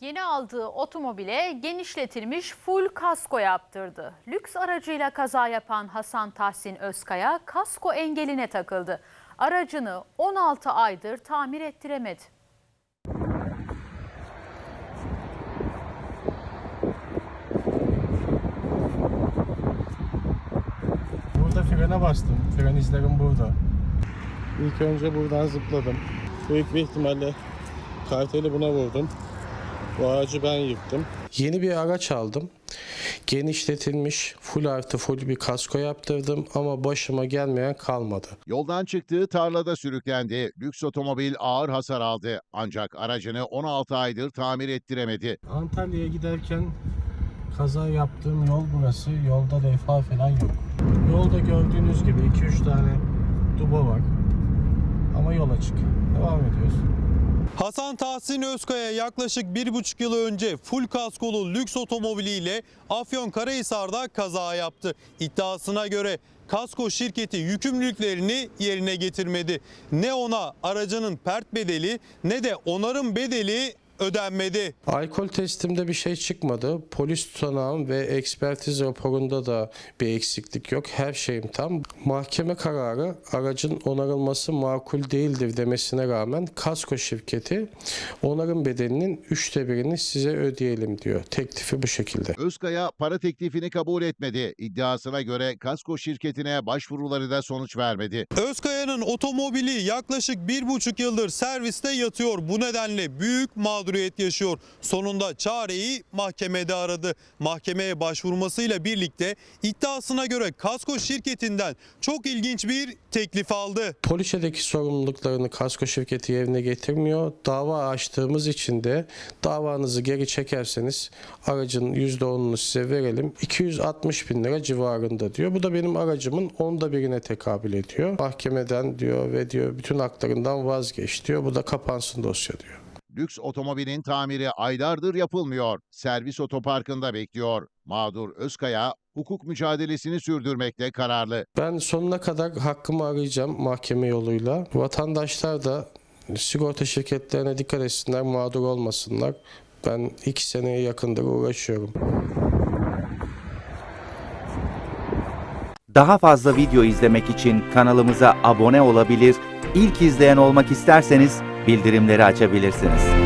Yeni aldığı otomobile genişletilmiş full kasko yaptırdı. Lüks aracıyla kaza yapan Hasan Tahsin Özkaya kasko engeline takıldı. Aracını 16 aydır tamir ettiremedi. Burada frene bastım. Fren izlerim burada. İlk önce buradan zıpladım. Büyük bir ihtimalle karteli buna vurdum. Bu ağacı ben yıktım. Yeni bir araç aldım. Genişletilmiş full artı full bir kasko yaptırdım ama başıma gelmeyen kalmadı. Yoldan çıktığı tarlada sürüklendi. Lüks otomobil ağır hasar aldı. Ancak aracını 16 aydır tamir ettiremedi. Antalya'ya giderken kaza yaptığım yol burası. Yolda levha falan yok. Yolda gördüğünüz gibi 2-3 tane duba var. Ama yol açık. Devam ediyoruz. Hasan Tahsin Özkaya yaklaşık bir buçuk yıl önce full kaskolu lüks otomobiliyle Afyonkarahisar'da kaza yaptı. İddiasına göre kasko şirketi yükümlülüklerini yerine getirmedi. Ne ona aracının pert bedeli ne de onarım bedeli ödenmedi. Alkol testimde bir şey çıkmadı. Polis tutanağım ve ekspertiz raporunda da bir eksiklik yok. Her şeyim tam. Mahkeme kararı aracın onarılması makul değildir demesine rağmen kasko şirketi onarım bedelinin üçte birini size ödeyelim diyor. Teklifi bu şekilde. Özkaya para teklifini kabul etmedi. İddiasına göre kasko şirketine başvuruları da sonuç vermedi. Özkaya'nın otomobili yaklaşık bir buçuk yıldır serviste yatıyor. Bu nedenle büyük mağduriyet yaşıyor. Sonunda çareyi mahkemede aradı. Mahkemeye başvurmasıyla birlikte iddiasına göre kasko şirketinden çok ilginç bir teklif aldı. Poliçedeki sorumluluklarını kasko şirketi yerine getirmiyor. Dava açtığımız için de davanızı geri çekerseniz aracın %10'unu size verelim. 260 bin lira civarında diyor. Bu da benim aracımın onda birine tekabül ediyor. Mahkemeden diyor ve diyor bütün haklarından vazgeç diyor. Bu da kapansın dosya diyor. Lüks otomobilin tamiri aylardır yapılmıyor. Servis otoparkında bekliyor. Mağdur Özkaya hukuk mücadelesini sürdürmekte kararlı. Ben sonuna kadar hakkımı arayacağım mahkeme yoluyla. Vatandaşlar da sigorta şirketlerine dikkat etsinler, mağdur olmasınlar. Ben iki seneye yakındır uğraşıyorum. Daha fazla video izlemek için kanalımıza abone olabilir, ilk izleyen olmak isterseniz bildirimleri açabilirsiniz.